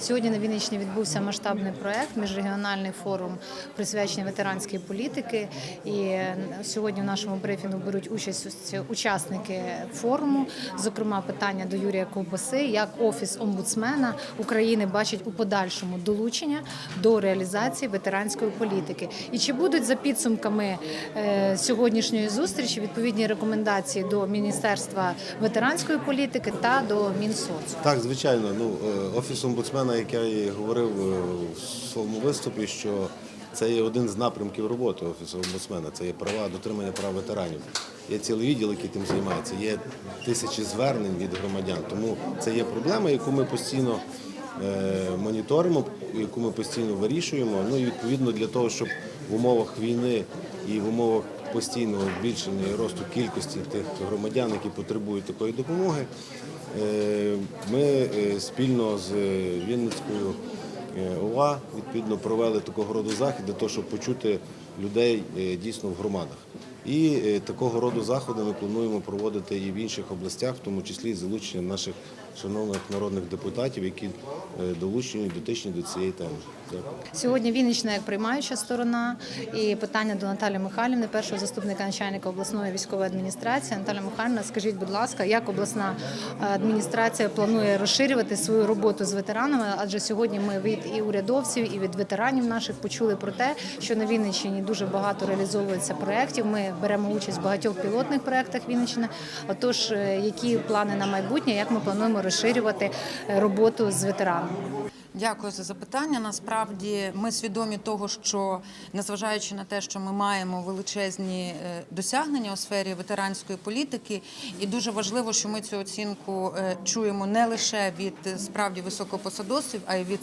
Сьогодні на Вінниччині відбувся масштабний проект, міжрегіональний форум присвячений ветеранській політики. І сьогодні в нашому брифінгу беруть участь учасники форуму. Зокрема, питання до Юрія Ковбаси, як офіс омбудсмена України бачить у подальшому долучення до реалізації ветеранської політики. І чи будуть за підсумками е, сьогоднішньої зустрічі відповідні рекомендації до Міністерства ветеранської політики та до Мінсоцу? Так, звичайно. Ну, е, офіс омбудсмена, як я і говорив е, в своєму виступі, що це є один з напрямків роботи офісу омбудсмена. Це є права дотримання прав ветеранів. Є цілий відділ, який тим займається. Є тисячі звернень від громадян. Тому це є проблема, яку ми постійно е, моніторимо, яку ми постійно вирішуємо. Ну і відповідно для того, щоб в умовах війни і в умовах постійного збільшення і росту кількості тих громадян, які потребують такої допомоги, е, ми е, спільно з Вінницькою е, ОВА відповідно провели такого роду захід для того, щоб почути людей дійсно в громадах. І е, такого роду заходи ми плануємо проводити і в інших областях, в тому числі з залученням наших шановних народних депутатів, які е, долучені дотичні до цієї теми. Сьогодні Вінниччина як приймаюча сторона і питання до Наталі Михайлівни, першого заступника начальника обласної військової адміністрації. Наталя Михайлівна, скажіть, будь ласка, як обласна е, адміністрація планує розширювати свою роботу з ветеранами? Адже сьогодні ми від і урядовців, і від ветеранів наших почули про те, що на Вінниччині дуже багато реалізовується проєктів. Ми беремо участь в багатьох пілотних проєктах Вінниччини. Отож, е, які плани на майбутнє, як ми плануємо розширювати е, роботу з ветеранами? Дякую за запитання. Насправді ми свідомі того, що незважаючи на те, що ми маємо величезні е, досягнення у сфері ветеранської політики, і дуже важливо, що ми цю оцінку е, чуємо не лише від е, справді високопосадовців, а й від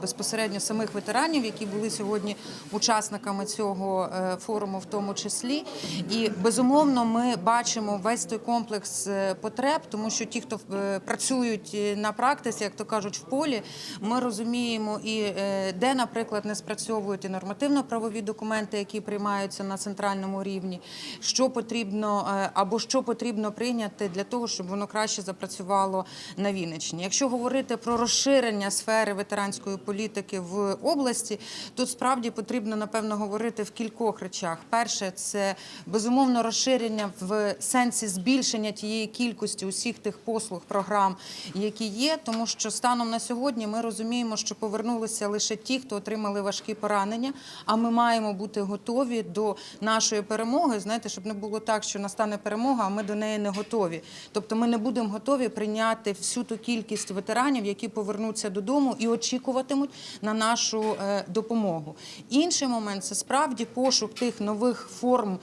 безпосередньо самих ветеранів, які були сьогодні учасниками цього форуму, в тому числі. І безумовно, ми бачимо весь той комплекс потреб, тому що ті, хто працюють на практиці, як то кажуть, в полі, ми розуміємо і е, де, наприклад, не спрацьовують і нормативно-правові документи, які приймаються на центральному рівні, що потрібно е, або що потрібно прийняти для того, щоб воно краще запрацювало на Вінниччині. Якщо говорити про розширення сфери ветеранської політики в області, тут справді потрібно напевно говорити в кількох речах. Перше, це безумовно розширення в сенсі збільшення тієї кількості усіх тих послуг, програм, які є, тому що станом на сьогодні ми розуміємо, що повернулися лише ті, хто отримали важкі поранення. А ми маємо бути готові до нашої перемоги. Знаєте, щоб не було так, що настане перемога, а ми до неї не готові. Тобто, ми не будемо готові прийняти всю ту кількість ветеранів, які повернуться додому і очікуватимуть на нашу е, допомогу. Інший момент це справді пошук тих нових форм.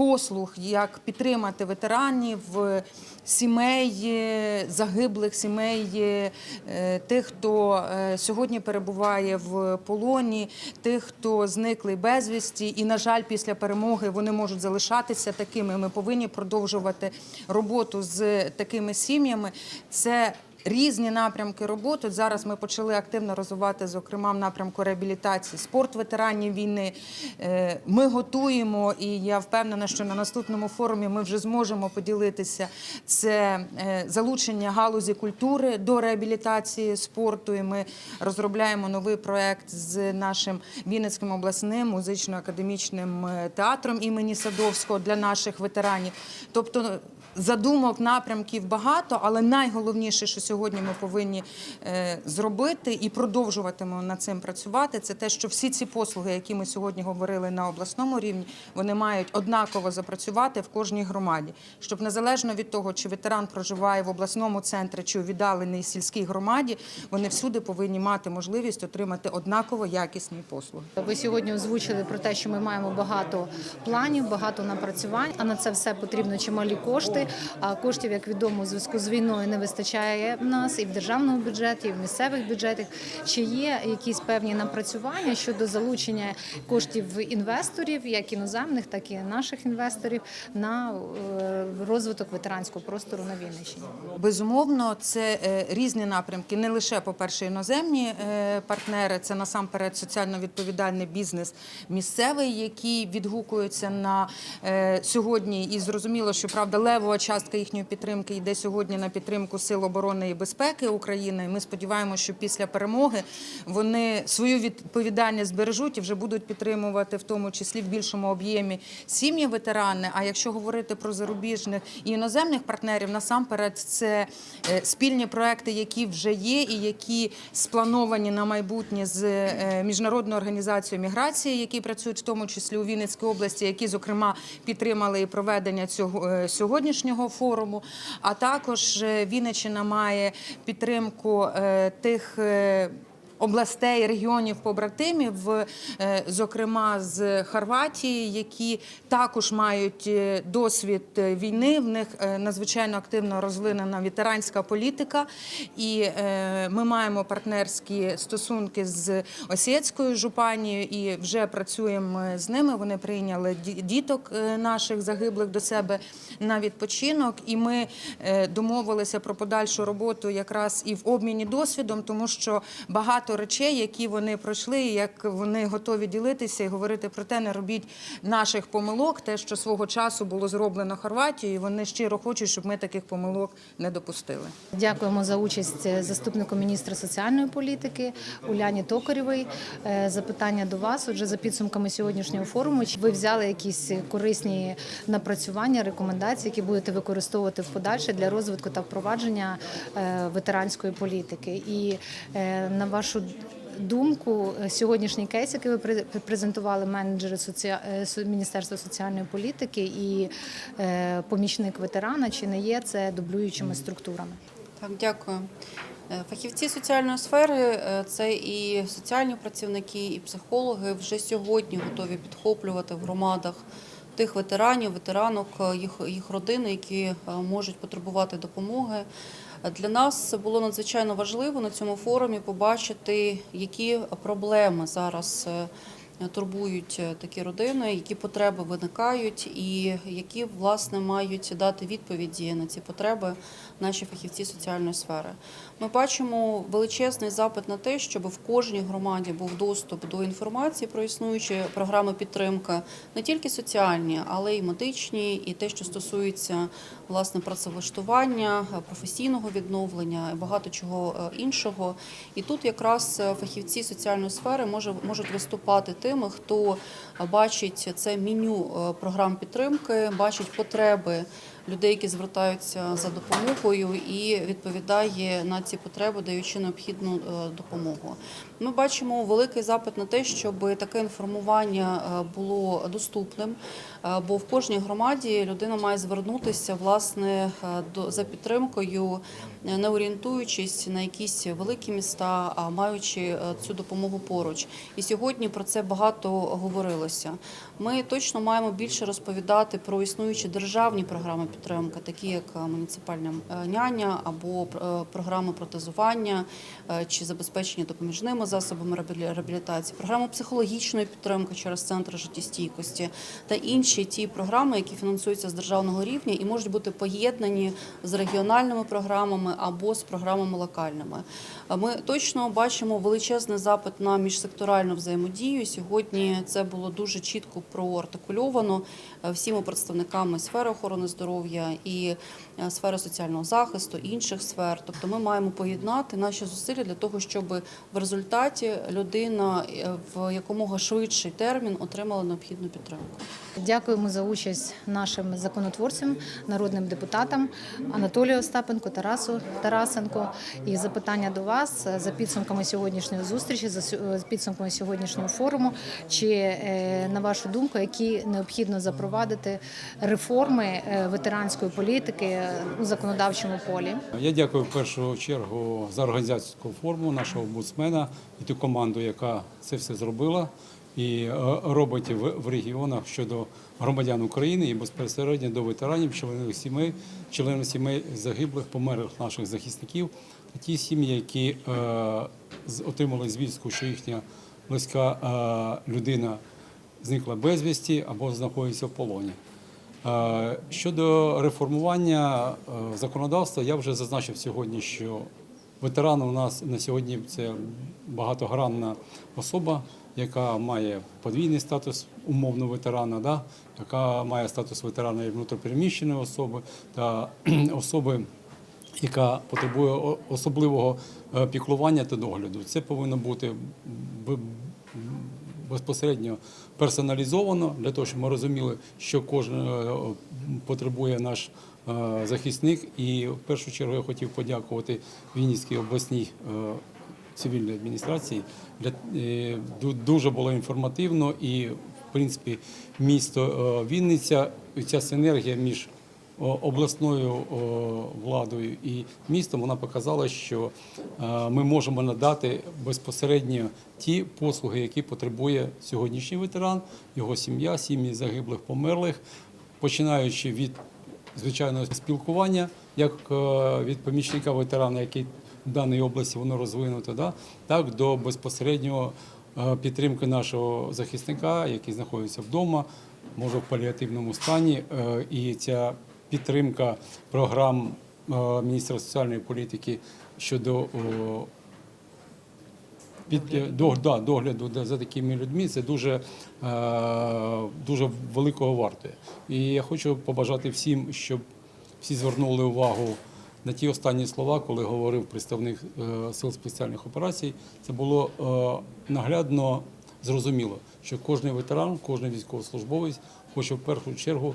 Послуг, як підтримати ветеранів, е, сімей е, загиблих, сімей е, тих, хто сьогодні перебуває в полоні, тих, хто зникли безвісті, і на жаль, після перемоги вони можуть залишатися такими. Ми повинні продовжувати роботу з такими сім'ями. Це Різні напрямки роботи От зараз ми почали активно розвивати, зокрема в напрямку реабілітації спорт ветеранів війни. Е, Ми готуємо, і я впевнена, що на наступному форумі ми вже зможемо поділитися. Це е, залучення галузі культури до реабілітації спорту. І ми розробляємо новий проект з нашим Вінницьким обласним музично-академічним е, театром імені Садовського для наших ветеранів. Тобто задумок, напрямків багато, але найголовніше, що сьогодні ми повинні е, зробити і продовжуватимемо над цим працювати, це те, що всі ці послуги, які ми сьогодні говорили на обласному рівні, вони мають однаково запрацювати в кожній громаді, щоб незалежно від того, чи ветеран проживає в обласному центрі чи у віддаленій сільській громаді, вони всюди повинні мати можливість отримати однаково якісні послуги. Ви сьогодні озвучили про те, що ми маємо багато планів, багато напрацювань, а на це все потрібно чималі кошти. А коштів, як відомо, у зв'язку з війною не вистачає в нас і в державному бюджеті, і в місцевих бюджетах. Чи є якісь певні напрацювання щодо залучення коштів інвесторів, як іноземних, так і наших інвесторів, на е, розвиток ветеранського простору на Вінниччині? Безумовно, це е, різні напрямки, не лише, по-перше, іноземні е, партнери, це насамперед соціально відповідальний бізнес місцевий, який відгукується на сьогодні. І зрозуміло, що правда левова Чергова частка їхньої підтримки йде сьогодні на підтримку Сил оборони і безпеки України. Ми сподіваємося, що після перемоги вони свою відповідальність збережуть і вже будуть підтримувати, в тому числі в більшому об'ємі сім'ї ветерани. А якщо говорити про зарубіжних і іноземних партнерів, насамперед це е, спільні проекти, які вже є, і які сплановані на майбутнє з е, міжнародною організацією міграції, які працюють в тому числі у Вінницькій області, які зокрема підтримали і проведення цього е, сьогоднішнього форуму. А також е, Вінниччина має підтримку е, тих. Областей, регіонів побратимів, е, зокрема з Хорватії, які також мають е, досвід е, війни. В них надзвичайно активно розвинена ветеранська політика, і ми маємо партнерські стосунки з Осєцькою жупанією і вже працюємо з ними. Вони прийняли ді- діток наших загиблих до себе на відпочинок, і ми домовилися про подальшу роботу якраз і в обміні досвідом, тому що багато речей, які вони пройшли, і як вони готові ділитися і говорити про те, не робіть наших помилок, те, що свого часу було зроблено Хорватією. і Вони щиро хочуть, щоб ми таких помилок не допустили. Дякуємо за участь заступнику міністра соціальної політики Уляні Токарєвій. Е, Запитання до вас. Отже, за підсумками сьогоднішнього форуму, чи ви взяли якісь корисні напрацювання, рекомендації, які будете використовувати в подальше для розвитку та впровадження е, ветеранської політики? І е, на вашу думку, е, сьогоднішній кейс, який ви пре- презентували менеджери е, Міністерства соціальної політики і е, помічник ветерана, чи не є це дублюючими структурами? Так, дякую. Фахівці соціальної сфери це і соціальні працівники, і психологи вже сьогодні готові підхоплювати в громадах тих ветеранів, ветеранок, їх, їх родини, які можуть потребувати допомоги. Для нас було надзвичайно важливо на цьому форумі побачити, які проблеми зараз. е, турбують е, такі родини, які потреби виникають, і які власне мають дати відповіді на ці потреби наші фахівці соціальної сфери. Ми бачимо величезний запит на те, щоб в кожній громаді був доступ до інформації про існуючі програми підтримки, не тільки соціальні, але й медичні, і те, що стосується власне працевлаштування, е, професійного відновлення і багато чого е, іншого. І тут якраз е, фахівці соціальної сфери можуть виступати тими, хто бачить це меню програм підтримки, бачить потреби людей, які звертаються за допомогою, і відповідає на ці потреби, даючи необхідну е, допомогу. Ми бачимо великий запит на те, щоб таке інформування е, було доступним, е, бо в кожній громаді людина має звернутися власне за підтримкою, не орієнтуючись на якісь великі міста, а маючи е, цю допомогу поруч. І сьогодні про це багато говорилося. Ми точно маємо більше розповідати про існуючі державні програми підтримки, такі як е, муніципальна е, няня або програми протезування чи забезпечення допоміжними засобами реабілі- реабілітації, програми психологічної підтримки через центри життєстійкості та інші ті програми, які фінансуються з державного рівня і можуть бути поєднані з регіональними програмами або з програмами локальними. Ми точно бачимо величезний запит на міжсекторальну взаємодію. Сьогодні це було дуже чітко проартикульовано е, всіма представниками сфери охорони здоров'я і е, сфери соціального захисту, інших сфер. Тобто ми маємо поєднати наші зусилля для того, щоб в результаті людина е, в якомога швидший термін отримала необхідну підтримку. Дякуємо за участь нашим законотворцям, народним депутатам Анатолію Остапенко, Тарасу Тарасенко. І запитання до вас за підсумками сьогоднішньої зустрічі, за підсумками сьогоднішнього форуму. Чи е, на вашу думку, які необхідно запровадити реформи е, ветеранської політики у законодавчому полі? Я дякую в першу чергу за організацію форуму нашого омбудсмена і ту команду, яка це все зробила і е, робить в, регіонах щодо громадян України і безпосередньо до ветеранів, членів сімей, членів сімей загиблих, померлих наших захисників ті сім'ї, які е, отримали звістку, що їхня близька е, людина зникла безвісті або знаходиться в полоні. Е, Щодо реформування законодавства, я вже зазначив сьогодні, що ветеран у нас на сьогодні це багатогранна особа, яка має подвійний статус умовно ветерана, да? яка має статус ветерана і внутрішньопереміщеної особи та особи, яка потребує особливого е, піклування та догляду. Це повинно бути безпосередньо персоналізовано для того, щоб ми розуміли, що кожен е, потребує наш е, захисник. І в першу чергу я хотів подякувати Вінницькій обласній цивільної адміністрації. Дуже було інформативно і, в принципі, місто Вінниця, ця синергія між обласною владою і містом вона показала, що е, ми можемо надати безпосередньо ті послуги, які потребує сьогоднішній ветеран, його сім'я, сім'ї загиблих, померлих, починаючи від звичайного спілкування, як е, від помічника ветерана, який в даній області воно розвинуто, да, так до безпосереднього е, підтримки нашого захисника, який знаходиться вдома, може в паліативному стані. І ця підтримка програм е, міністра соціальної політики щодо під е, догляду за такими людьми це дуже, е, дуже великого вартує. І я хочу побажати всім, щоб всі звернули увагу на ті останні слова, коли говорив представник сил спеціальних операцій. Це було наглядно зрозуміло, що кожен ветеран, кожен військовослужбовець хоче в першу чергу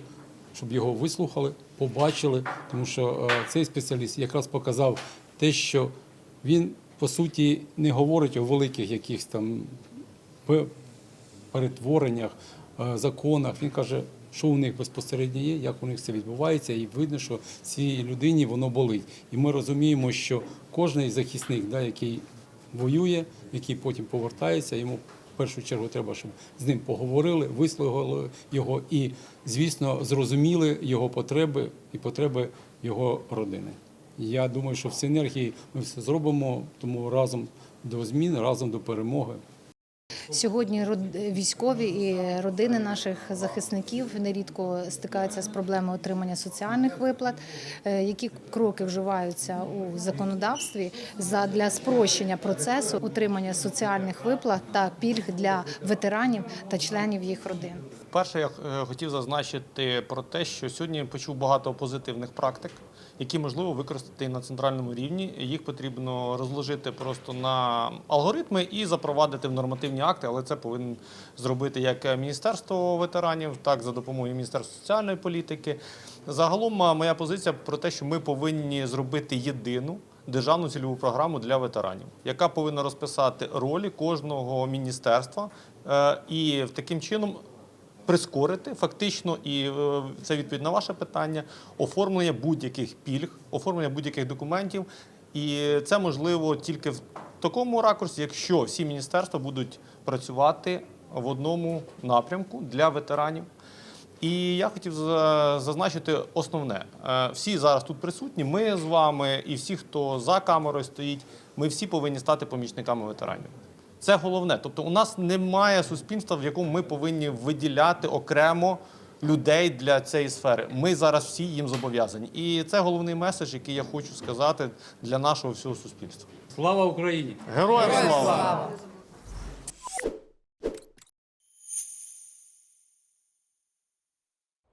щоб його вислухали, побачили, тому що е, цей спеціаліст якраз показав те, що він по суті не говорить у великих якихось там перетвореннях, е, законах. Він каже, що у них безпосередньо є, як у них це відбувається, і видно, що цій людині воно болить. І ми розуміємо, що кожен захисник, да, який воює, який потім повертається, йому першу чергу треба, щоб з ним поговорили, вислухали його і, звісно, зрозуміли його потреби і потреби його родини. Я думаю, що в синергії ми все зробимо, тому разом до змін, разом до перемоги. Сьогодні військові і родини наших захисників нерідко стикаються з проблемою отримання соціальних виплат. Е, Які кроки вживаються у законодавстві для спрощення процесу отримання соціальних виплат та пільг для ветеранів та членів їх родин? Перше, я е, хотів зазначити про те, що сьогодні почув багато позитивних практик, які можливо використати на центральному рівні. Їх потрібно розложити просто на алгоритми і запровадити в нормативні акти, але це повинен зробити як Міністерство ветеранів, так за допомогою Міністерства соціальної політики. Загалом моя позиція про те, що ми повинні зробити єдину. Державну цільову програму для ветеранів, яка повинна розписати ролі кожного міністерства, е, і таким чином прискорити фактично, і е, це відповідь на ваше питання, оформлення будь-яких пільг, оформлення будь-яких документів. І це можливо тільки в такому ракурсі, якщо всі міністерства будуть працювати в одному напрямку для ветеранів. І я хотів зазначити основне. Е, Всі зараз тут присутні. Ми з вами, і всі, хто за камерою стоїть, ми всі повинні стати помічниками ветеранів. Це головне. Тобто, у нас немає суспільства, в якому ми повинні виділяти окремо людей для цієї сфери. Ми зараз всі їм зобов'язані. І це головний меседж, який я хочу сказати для нашого всього суспільства. Слава Україні! Героям слава!